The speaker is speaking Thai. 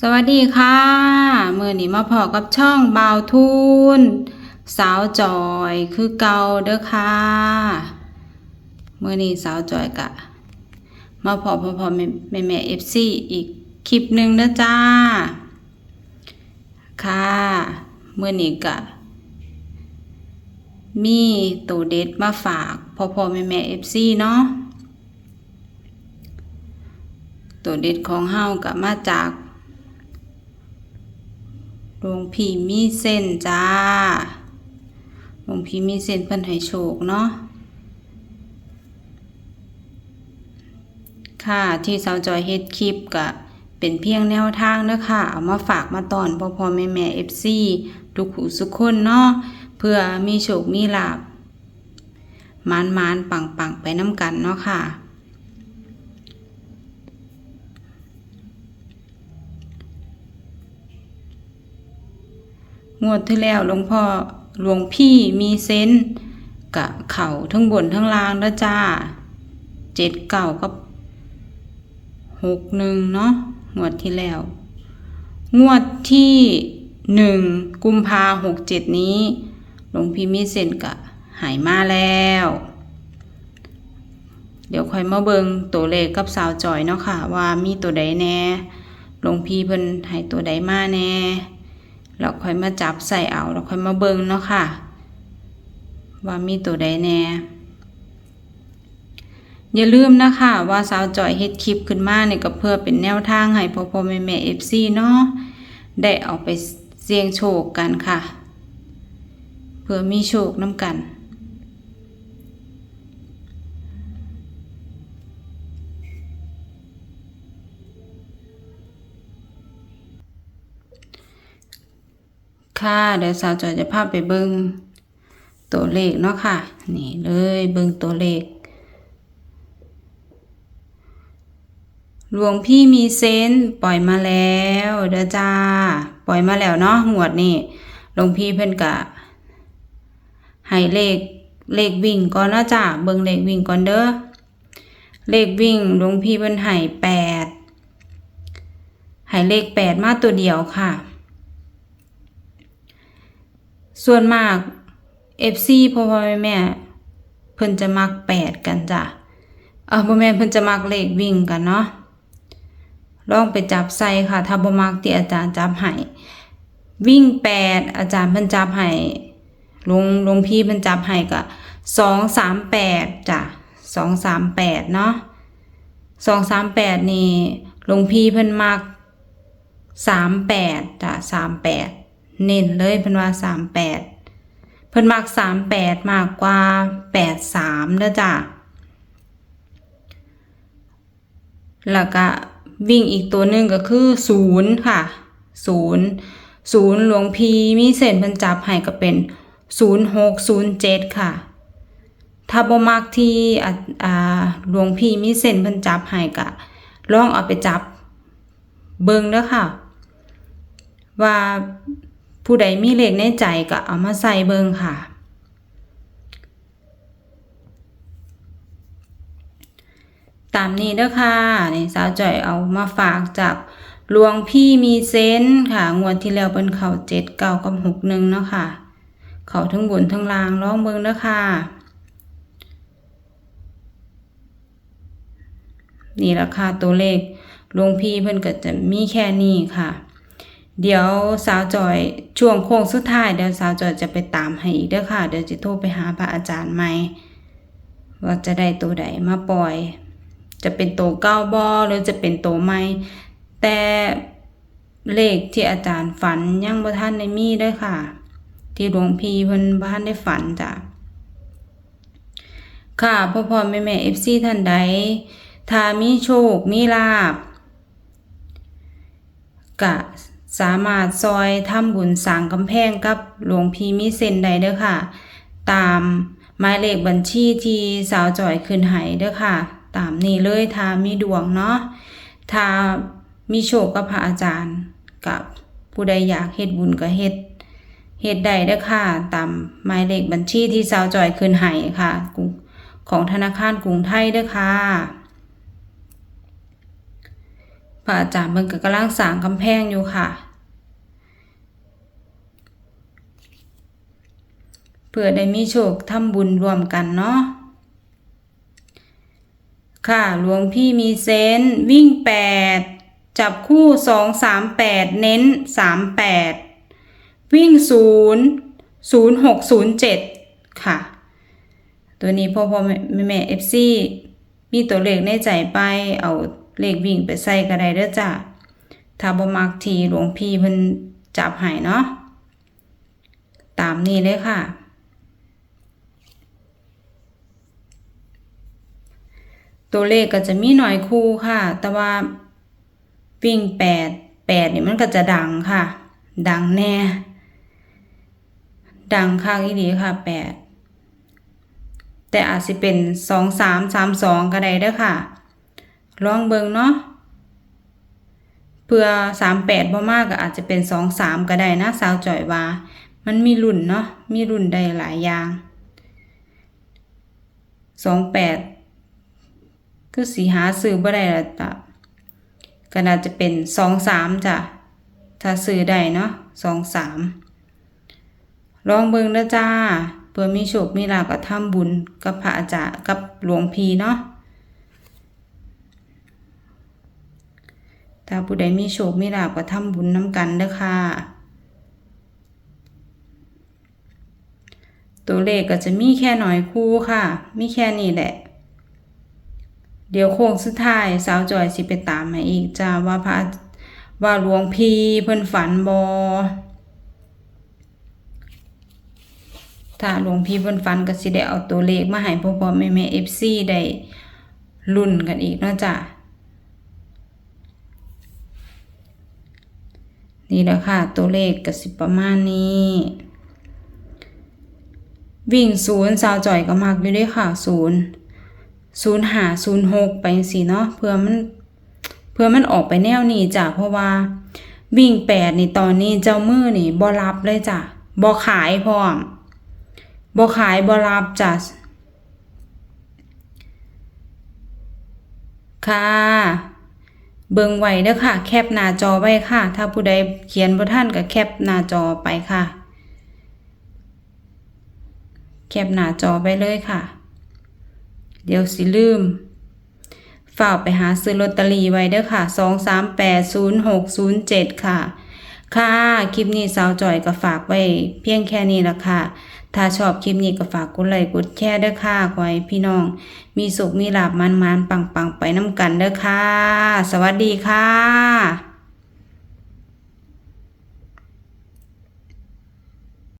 สวัสดีค่ะมื่อนี้มาพอกับช่องบาวทูนสาวจอยคือเก่าเด้อค่ะมื่อนี้สาวจอยกะ มาพอพอพอแม่แม่แม่เอฟซีอีกคลิปหนึ่งนะจ้า ค่ะมื่อนี้กะ มีตัวเด็ดมาฝากพอพอแม่แม่เอฟซีเนาะตัวเด็ดของเฮากะมาจาก หลวงพี่มีเส้นจ้าหลวงพี่มีเส้นเพิ่นให้โชคเนาะค่ะที่สาวจอยเฮ็ดคลิปก็เป็นเพียงแนวทางเด้อค่ะ เอามาฝากมาตอนพ่อพ่อแม่แม่ FC ทุกผู้สุกคนเนาะเพื่อมีโชคมีลาบมานมานปังปังไปน้ำกันเนาะค่ะ งวดที่แล้วหลวงพ่อหลวงพี่มีเซนกะเข่าทั้งบนทั้งล่างแล้วจ้าเจ็ดเก่ากับหกหนึ่งเนาะงวดที่แล้ว งวดที่หนึ่งกุมภาหกเจ็ดนี้หลวงพี่มีเซนกะหายมาแล้ว เดี๋ยวค่อยมาเบิงตัวเลขกับสาวจอยเนาะค่ะ ว่ามีตัวใดแน่หลวงพี่เพิ่นให้ตัวใดมาแน่ เราค่อยมาจับใส่เอาเราค่อยมาเบิ่งเนาะค่ะ ว่ามีตัวใดแน่ อย่าลืมนะคะว่าสาวจอยเฮ็ดคลิปขึ้นมาเนี่ยก็เพื่อเป็นแนวทางให้พ่อพ่อแม่แม่เอฟซีเนาะได้เอาไปเสี่ยงโชคกันค่ะ เพื่อมีโชคน้ำกัน ค่ะเดี๋ยวสาวจอยจะพาไปเบิงตัวเลขเนาะค่ะ นี่เลยเบิงตัวเลขหลวงพี่มีเซนปล่อยมาแล้วเด้อจ้า ปล่อยมาแล้วเนาะงวดนี่หลวงพี่เพิ่นกะให้เลขเลขวิ่งก่อนนะจ้าเบิงเลขวิ่งก่อนเด้อเลขวิ่งหลวงพี่เพิ่นให้แปดให้เลขแปดมาตัวเดียวค่ะ ส่วนมาก FC พ่อพ่อแม่แม่เพิ่นจะมักแปดกันจ้ะเออพ่แม่เพิ่นจะมักเลขวิ่งกันเนาะลองไปจับใส่ค่ะ ถ้าบ่มักที่อาจารย์จับให้วิ่งแปดอาจารย์เพิ่นจับให้ลงลงพี่เพิ่นจับให้ก็สองสามแปดจ้ะสองสามแปดเนาะสองสามแปดนี่ลงพี่เพิ่นมักสามแปดจ้ะสามแปด เน้นเลยเพิ่นว่าสามแปดเพิ่นมักสามแปดมากกว่าแปดสามเด้อจ้ะแล้วก็วิ่งอีกตัวหนึ่งก็คือศูนย์ค่ะศูนย์ศูนย์หลวงพีมีเส้นเพิ่นจับให้ก็เป็นศูนย์หกศูนย์เจ็ดค่ะถ้าบ่มักที่อ่าอ่าหลวงพี่มีเส้นเพิ่นจับให้ก็ลองเอาไปจับเบิ่งเด้อค่ะ ว่า ผู้ใดมีเลขในใจก็เอามาใส่เบิงค่ะ ตามนี้เด้อค่ะนี่สาวจ่อยเอามาฝากจากหลวงพี่มีเซนค่ะ งวดที่แล้วเป็นเขาเจ็ดเก้ากับหกหนึ่งเนาะค่ะ เขาทั้งบนทั้งล่างร้องเบิงเด้อค่ะนี่ราคาตัวเลขหลวงพี่เพิ่นก็จะมีแค่นี้ค่ะ เดี๋ยวสาวจอยช่วงโค้งสุดท้ายเดี๋ยวสาวจอยจะไปตามให้อีกเด้อค่ะ เดี๋ยวจะโทรไปหาพระอาจารย์ใหม่ ว่าจะได้ตัวใดมาปล่อย จะเป็นตัวเก้าบอหรือจะเป็นตัวใหม่แต่เลขที่อาจารย์ฝันยังบ่ทันได้มีเด้ค่ะ ที่หลวงพี่เพิ่นบ่ทันได้ฝันจ้ะค่ะพ่อพ่อแม่แม่ FC ท่านใดถ้ามีโชคมีลาบกะ สามารถซอยทำบุญสร้างกำแพงกับหลวงพี่มีเสนใดเด้อค่ะ ตามหมายเลขบัญชีที่สาวจอยขึ้นให้เด้อค่ะ ตามนี้เลยถ้ามีดวงเนาะถ้ามีโชคกับพระอาจารย์กับผู้ใดอยากเฮ็ดบุญก็เฮ็ดเฮ็ดได้เด้อค่ะ ตามหมายเลขบัญชีที่สาวจอยขึ้นให้ค่ะ ของธนาคารกรุงไทยเด้อค่ะพระอาจารย์เพิ่นก็กำลังสร้างกำแพงอยู่ค่ะ เพื่อได้มีโชคทำบุญรวมกันเนาะค่ะหลวงพี่มีเซนวิ่งแปดจับคู่สองสามแปดเน้นสามแปดวิ่งศูนย์ศูนย์หกศูนย์เจ็ดค่ะ ตัวนี้พ่อพ่อแม่แม่เอฟซีมีตัวเลขในใจไป เอาเลขวิ่งไปใส่ก็ไดเด้อจ้ะถ้าบ่มักทีหลวงพี่เพิ่นจับให้เนาะตามนี้เลยค่ะ ตัวเลขก็จะมีหน่อยคู่ค่ะ แต่ว่าวิ่งแปดแปดนี่มันก็จะดังค่ะ ดังแน่ ดังข้างอีดีค่ะแปดแต่อาจสิเป็นสองสามสามสองก็ได้เด้อค่ะ ลองเบิงเนาะเพื่อสามแปดบ่มากก็อาจจะเป็นสองสามก็ได้นะสาวจ่อยว่ามันมีรุ่นเนาะมีรุ่นได้หลายอย่างสองแปด คือสีหาซื้อบ่ได้ละจ้ะก็น่าจะเป็นสองสามจ้ะ ถ้าซื้อได้เนาะสองสามลองเบิ่งนะจ้าเพื่อมีโชคมีลาภก็ทำบุญกับพระอาจารย์กับหลวงพี่เนาะถ้าผู้ใดมีโชคมีลาภก็ทำบุญน้ำกันเด้อค่ะ ตัวเลขก็จะมีแค่หน่อยคู่ค่ะ มีแค่นี้แหละ เดี๋ยวโค้งสุดท้ายสาวจอยสิไปตามให้อีกจ้าว่าพระว่าหลวงพี่เพิ่นฝันบอถ้าหลวงพี่เพิ่นฝันก็สิได้เอาตัวเลขมาให้พ่อพ่อแม่แม่ FC ได้ลุ้นกันอีกเนาะจ้ะนี่แหละค่ะ ตัวเลขก็สิประมาณนี้ วิ่งศูนย์สาวจ่อยก็มักอยู่ด้วยค่ะศูนย์ ศูนย์หาศูนย์หกไปสิเนาะเพื่อมันเพื่อมันออกไปแนวนี้จ้ะเพราะว่า วิ่งแปดนี่ตอนนี้เจ้ามือนี่บ่รับเลยจ้ะบ่ขายพร้อมบ่ขายบ่รับจ้ะค่ะเบิ่งไว้เด้อค่ะ แคปหน้าจอไว้ค่ะ ถ้าผู้ใดเขียนบ่ทันก็แคปหน้าจอไปค่ะ แคปหน้าจอไปเลยค่ะ เดี๋ยวสิลืมฝากไปหาซื้อลอตเตอรี่ไว้เด้อค่ะ 2 3 8 0 6 0 7ค่ะ ค่ะ คลิปนี้สาวจอยก็ฝากไว้ เพียงแค่นี้ละค่ะ ถ้าชอบคลิปนี้ก็ฝากกดไลค์กดแชร์เด้อค่ะขอให้พี่น้อง มีสุขมีลาบมันๆปังๆไปน้ำกันเด้อค่ะ สวัสดีค่ะ